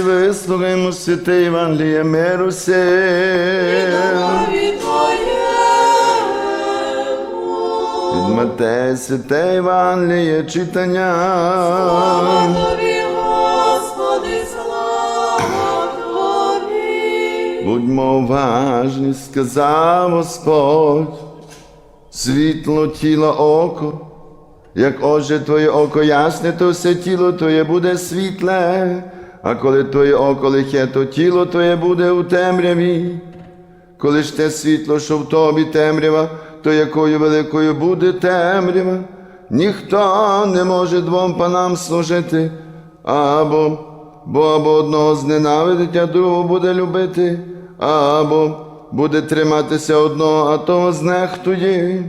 Вислухаймо святе Євангеліє миру сим. Від Матея святе Євангеліє читання. Тобі, Господи, слава Тобі. Будьмо уважні, сказав Господь, світло тіло око, як отже твоє око ясне, то все тіло твоє буде світле, а коли твоє око лихе, то тіло твоє буде у темряві. Коли ж те світло, що в тобі темрява, то якою великою буде темрява, ніхто не може двом панам служити, або бо або одного зненавидить, а другого буде любити, або буде триматися одного, а того знехтує.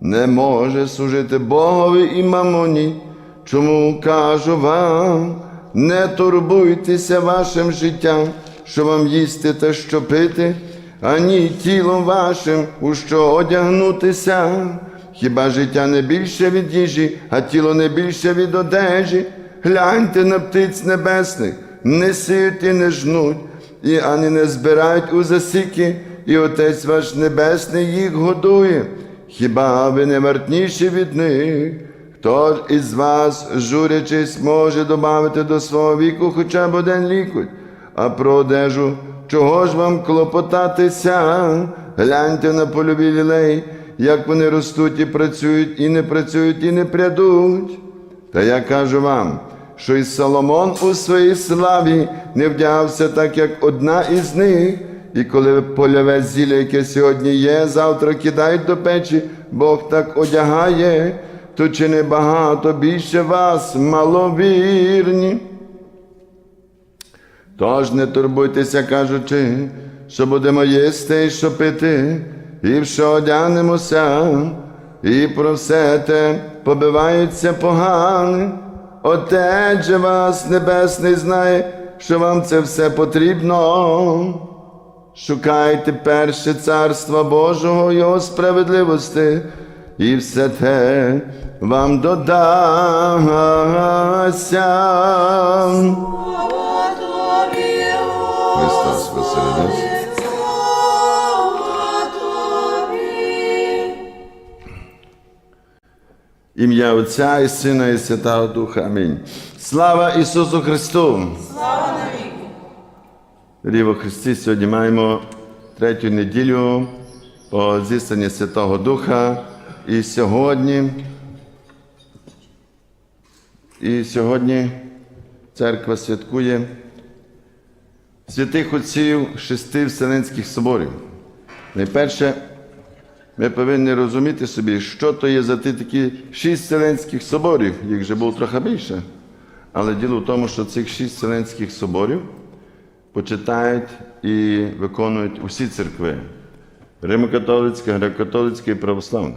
Не може служити Богові і мамоні. Чому кажу вам, не турбуйтеся вашим життям, що вам їсти та що пити, ані тілом вашим, у що одягнутися. Хіба життя не більше від їжі, а тіло не більше від одежі? Гляньте на птиць небесних, не сіють і не жнуть, і ані не збирають у засіки, і Отець ваш Небесний їх годує. Хіба ви не вартніші від них? Хто із вас, журячись, може добавити до свого віку хоча б один лікуть, а про одежу чого ж вам клопотатися? Гляньте на польові лілей, як вони ростуть і працюють, і не працюють, і не прядуть. Та я кажу вам, що і Соломон у своїй славі не вдягався так, як одна із них. І коли польове зілля, яке сьогодні є, завтра кидають до печі, Бог так одягає, то чи не багато більше вас, маловірні? Тож не турбуйтеся, кажучи, що будемо їсти і що пити, і в що одягнемося, і про все те побиваються погане. Отець же вас небесний знає, що вам це все потрібно. Шукайте перше царства Божого, Його справедливості, і все те вам додасться. Христос. Ім'я Отця і Сина, і Святого Духа. Амінь. Слава Ісусу Христу! Слава навіки. Ріво Христі, сьогодні маємо третю неділю по зістанні Святого Духа. І сьогодні, і сьогодні церква святкує святих отців шести Вселенських соборів. Найперше, ми повинні розуміти собі, що то є за ті такі шість Вселенських соборів, їх вже було трохи більше. Але діло в тому, що цих шість Вселенських соборів почитають і виконують усі церкви Римокатолицька, греко-католицька і православна.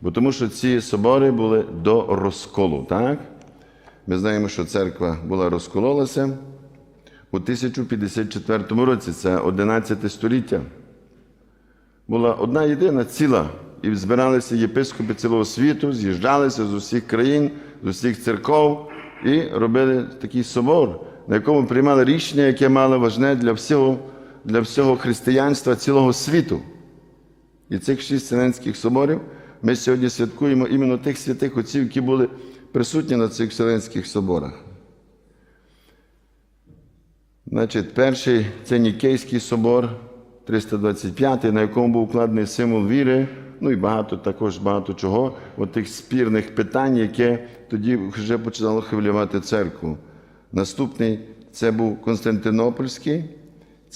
Бо тому що ці собори були до розколу, так? Ми знаємо, що церква була розкололася у 1054 році, це 11 століття. Була одна єдина ціла, і збиралися єпископи цілого світу, з'їжджалися з усіх країн, з усіх церков і робили такий собор, на якому приймали рішення, яке мало важне для всього, для всього християнства цілого світу. І цих шість Вселенських соборів ми сьогодні святкуємо іменно тих святих отців, які були присутні на цих Вселенських соборах. Значить, перший це Нікейський собор 325, на якому був укладений символ віри, ну і багато також багато чого, от тих спірних питань, яке тоді вже починало хвилювати церкву. Наступний це був Константинопольський,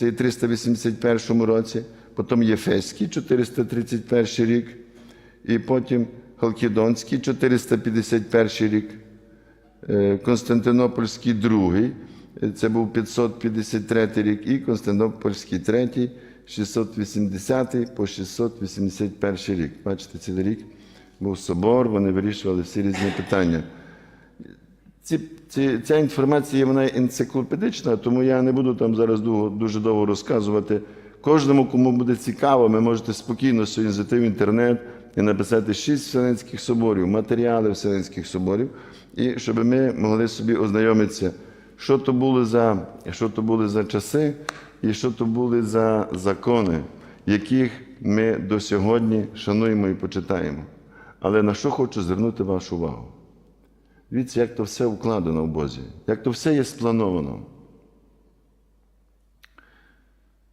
це і 381 році, потім Єфеський, 431 рік, і потім Халкідонський, 451 рік. Е, Константинопольський другий, е, це був 553 рік, і Константинопольський третій, 680 по 681 рік. Бачите, цілий рік був собор, вони вирішували всі різні питання. Ці, ці, ця інформація вона енциклопедична, тому я не буду там зараз довго, дуже довго розказувати. Кожному, кому буде цікаво, ви можете спокійно сьогодні зайти в інтернет і написати шість Вселенських соборів, матеріали Вселенських соборів, і щоб ми могли собі ознайомитися, що то були за, що то були за часи і що то були за закони, яких ми до сьогодні шануємо і почитаємо. Але на що хочу звернути вашу увагу? Дивіться, як то все вкладено в Бозі, як то все є сплановано.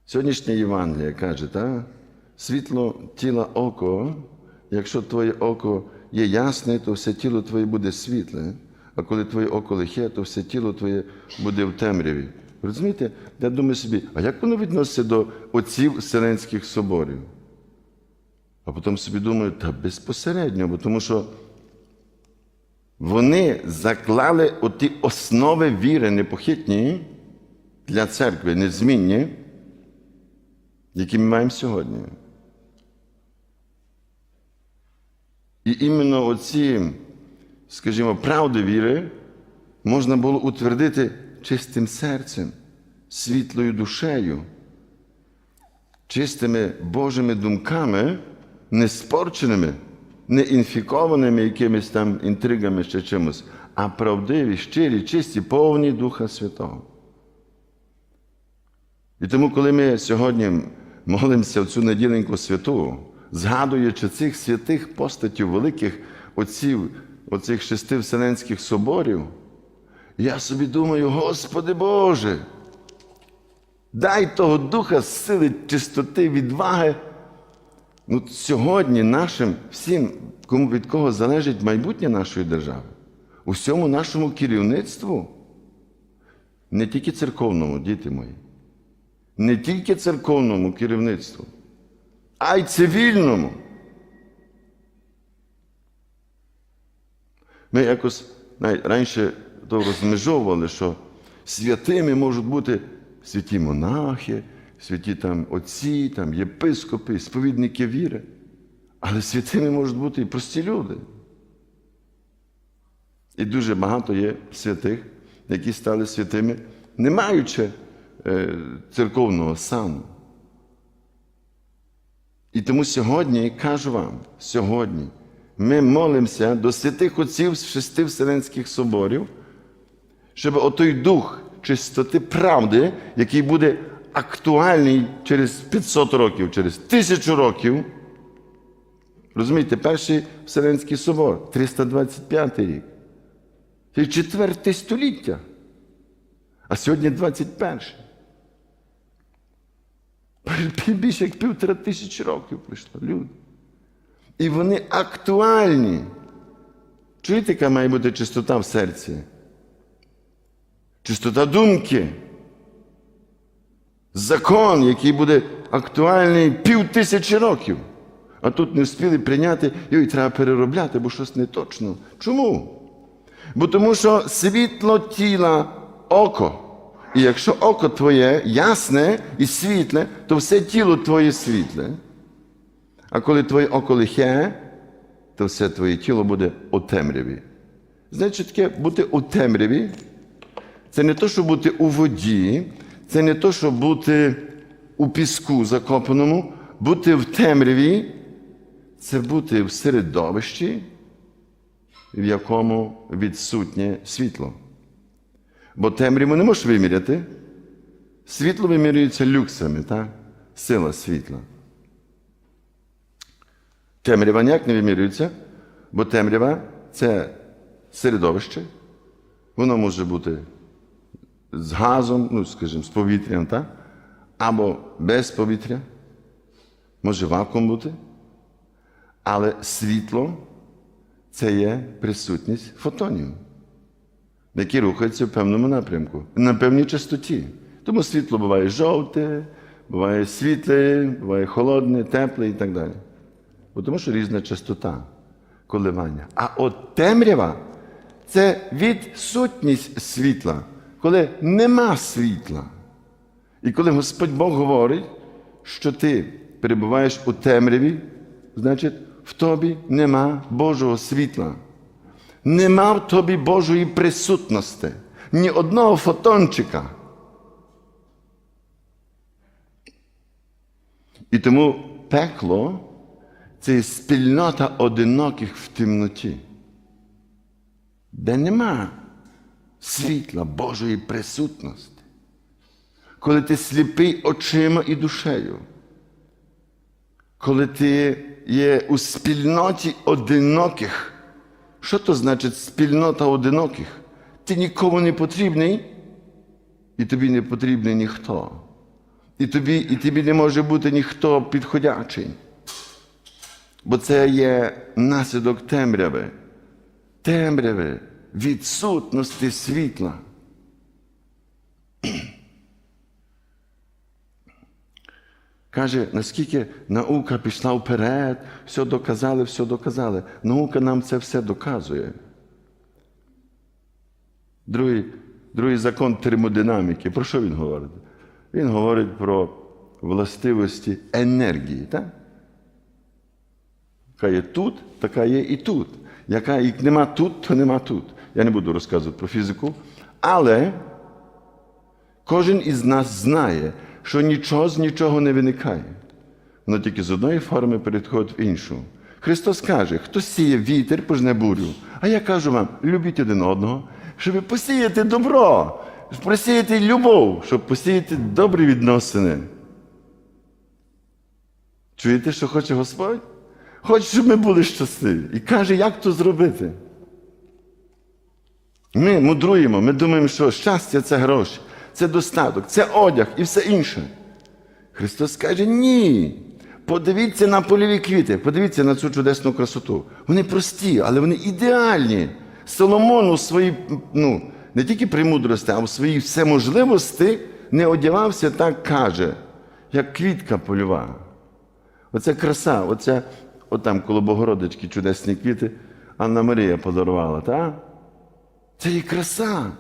Сьогоднішнє Євангеліє каже, та? світло тіла око, якщо твоє око є ясне, то все тіло твоє буде світле, а коли твоє око лихе, то все тіло твоє буде в темряві. Розумієте? Я думаю собі, а як воно відноситься до отців Вселенських соборів? А потім собі думаю, та безпосередньо, бо тому що вони заклали оті основи віри непохитні для церкви, незмінні, які ми маємо сьогодні. І іменно оці, скажімо, правди віри можна було утвердити чистим серцем, світлою душею, чистими Божими думками, не спорченими, не інфікованими якимись там інтригами чи чимось, а правдиві, щирі, чисті, повні Духа Святого. І тому, коли ми сьогодні молимося в цю неділеньку святу, згадуючи цих святих постатів великих отців, оцих шести вселенських соборів, я собі думаю, Господи Боже, дай того духа сили, чистоти, відваги. Ну, сьогодні нашим всім, кому від кого залежить майбутнє нашої держави, усьому нашому керівництву, не тільки церковному, діти мої не тільки церковному керівництву, а й цивільному. Ми якось навіть раніше то розмежовували, що святими можуть бути святі монахи, святі там отці, там єпископи, сповідники віри. Але святими можуть бути і прості люди. І дуже багато є святих, які стали святими, не маючи е, церковного сану. І тому сьогодні кажу вам, сьогодні ми молимося до святих отців з шести Вселенських соборів, щоб отой дух чистоти правди, який буде актуальний через 500 років, через тисячу років. Розумієте, перший Вселенський собор, 325 рік. Це четверте століття. А сьогодні 21. Більше як півтора тисячі років пройшло люди. І вони актуальні. Чуєте, яка має бути чистота в серці? Чистота думки. Закон, який буде актуальний пів тисячі років. А тут не встигли прийняти, його треба переробляти, бо щось не точно. Чому? Бо тому що світло тіла око. І якщо око твоє ясне і світле, то все тіло твоє світле. А коли твоє око лихе, то все твоє тіло буде у темряві. Що таке бути у темряві? Це не то, щоб бути у воді, це не то, щоб бути у піску закопаному, бути в темряві це бути в середовищі, в якому відсутнє світло. Бо темряву не можеш виміряти. Світло вимірюється люксами, так? сила світла. Темрява ніяк не вимірюється, бо темрява це середовище. Воно може бути з газом, ну, скажімо, з повітрям, так? або без повітря. Може вакуум бути. Але світло це є присутність фотонів, які рухаються в певному напрямку, на певній частоті. Тому світло буває жовте, буває світле, буває холодне, тепле і так далі. Бо Тому що різна частота коливання. А от темрява це відсутність світла, коли нема світла. І коли Господь Бог говорить, що ти перебуваєш у темряві, значить, в тобі нема Божого світла. Нема в тобі Божої присутності, ні одного фотончика. І тому пекло це спільнота одиноких в темноті, де нема світла Божої присутності. Коли ти сліпий очима і душею, коли ти є у спільноті одиноких, що то значить спільнота одиноких? Ти нікому не потрібний, і тобі не потрібний ніхто. І тобі, і тобі не може бути ніхто підходячий. Бо це є наслідок темряви, темряви, відсутності світла. Каже, наскільки наука пішла вперед, все доказали, все доказали. Наука нам це все доказує. Другий, другий закон термодинаміки. Про що він говорить? Він говорить про властивості енергії. Так? Яка є тут, така є і тут. Яка їх нема тут, то нема тут. Я не буду розказувати про фізику. Але кожен із нас знає, що нічого з нічого не виникає. Воно тільки з одної форми переходить в іншу. Христос каже, хто сіє вітер, пожне бурю. А я кажу вам, любіть один одного, щоб посіяти добро, посіяти любов, щоб посіяти добрі відносини. Чуєте, що хоче Господь? Хоче, щоб ми були щасливі. І каже, як то зробити. Ми мудруємо, ми думаємо, що щастя це гроші, це достаток, це одяг і все інше. Христос каже, ні. Подивіться на польові квіти, подивіться на цю чудесну красоту. Вони прості, але вони ідеальні. Соломон у своїй, ну, не тільки премудрості, а у своїй всеможливості не одягався так каже, як квітка польова. Оця краса, оця, отам коло Богородички чудесні квіти Анна Марія подарувала, так? Це є краса,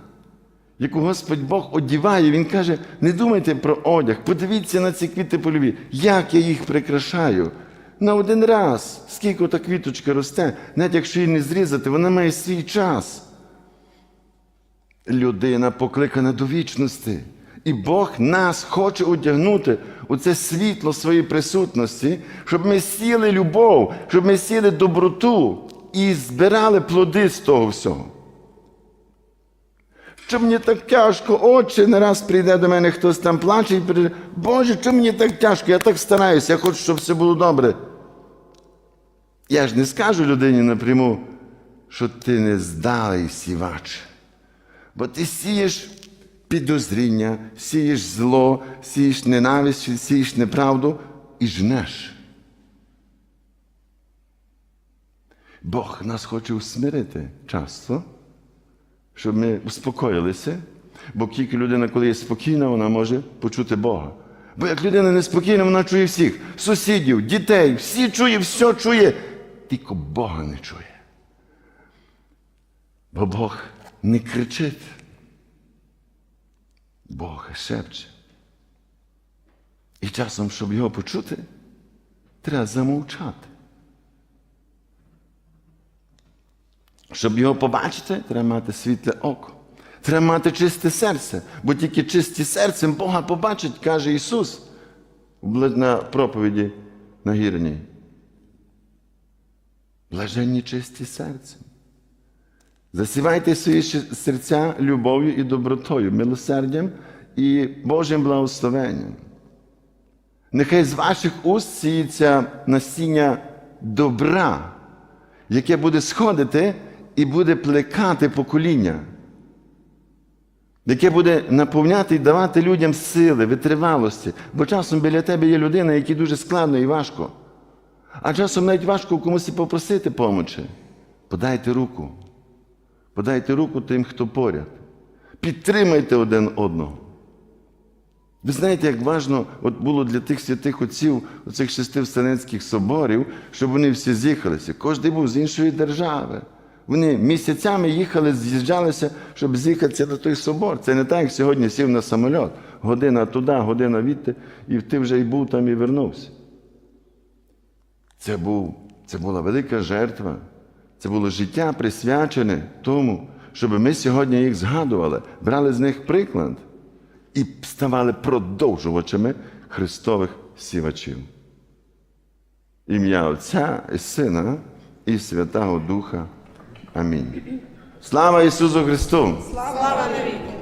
яку Господь Бог одіває. Він каже: не думайте про одяг, подивіться на ці квіти польові, як я їх прикрашаю. На один раз, скільки та квіточка росте, навіть якщо її не зрізати, вона має свій час. Людина покликана до вічності. І Бог нас хоче одягнути у це світло своєї присутності, щоб ми сіли любов, щоб ми сіли доброту і збирали плоди з того всього. Що мені так тяжко, отче, не раз прийде до мене хтось там плаче і прийде, Боже, що мені так тяжко, я так стараюся, я хочу, щоб все було добре. Я ж не скажу людині напряму, що ти не здалий сівач. Бо ти сієш підозріння, сієш зло, сієш ненависть, сієш неправду і жнеш. Бог нас хоче усмирити часто, щоб ми успокоїлися. Бо тільки людина, коли є спокійна, вона може почути Бога. Бо як людина неспокійна, вона чує всіх, сусідів, дітей, всі чує, все чує, тільки Бога не чує. Бо Бог не кричить. Бог шепче. І часом, щоб його почути, треба замовчати. Щоб його побачити, треба мати світле око. Треба мати чисте серце, бо тільки чисті серцем Бога побачить, каже Ісус на проповіді на гірній. Блаженні чисті серцем. Засівайте свої серця любов'ю і добротою, милосердям і Божим благословенням. Нехай з ваших уст сіється насіння добра, яке буде сходити і буде плекати покоління, яке буде наповняти і давати людям сили, витривалості. Бо часом біля тебе є людина, якій дуже складно і важко. А часом навіть важко комусь попросити помочі. Подайте руку. Подайте руку тим, хто поряд. Підтримайте один одного. Ви знаєте, як важливо от було для тих святих отців, оцих шести вселенських соборів, щоб вони всі з'їхалися. Кожен був з іншої держави. Вони місяцями їхали, з'їжджалися, щоб з'їхатися на той собор. Це не так, як сьогодні сів на самоліт. Година туди, година відти, і ти вже й був там і вернувся. Це, був, це була велика жертва. Це було життя присвячене тому, щоб ми сьогодні їх згадували, брали з них приклад і ставали продовжувачами Христових сівачів. Ім'я Отця і Сина і Святого Духа. Амінь. Слава Ісусу Христу! Слава навіки.